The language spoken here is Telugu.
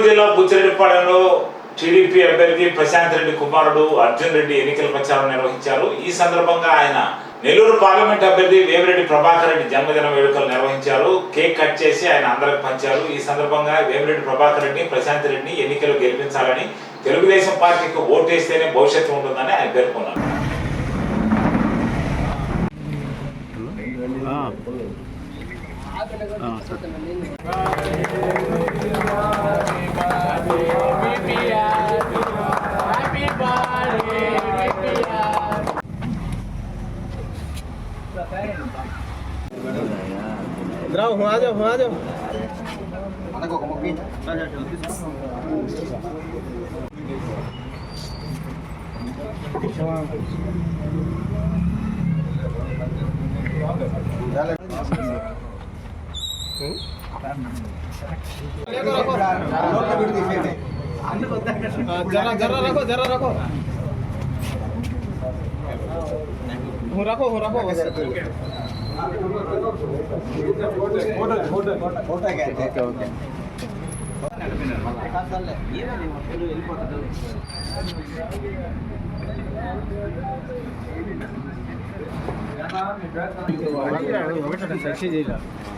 నెల్లూరు జిల్లా బుచ్చిరెడ్డిపాలెంలో టీడీపీ అభ్యర్థి ప్రశాంత్ రెడ్డి కుమారుడు అర్జున్ రెడ్డి ఎన్నికల ప్రచారం నిర్వహించారు. ఈ సందర్భంగా ఆయన నెల్లూరు పార్లమెంట్ అభ్యర్థి వేమిరెడ్డి ప్రభాకర్ రెడ్డి జన్మదిన వేడుకలు నిర్వహించారు. కేక్ కట్ చేసి ఆయన అందరికి పంచారు. ఈ సందర్భంగా వేమిరెడ్డి ప్రభాకర్ రెడ్డి ప్రశాంత్ రెడ్డిని ఎన్నికలు గెలిపించాలని తెలుగుదేశం పార్టీకి ఓటేస్తేనే భవిష్యత్తు ఉంటుందని ఆయన పేర్కొన్నారు. రావు ఆదావు ఆదావు మనకు ఒక ముగ్గు జర జర రకో జర రకో हो रखो हो रखो बस ಓಕೆ ಓಕೆ ಸಕ್ಷಿ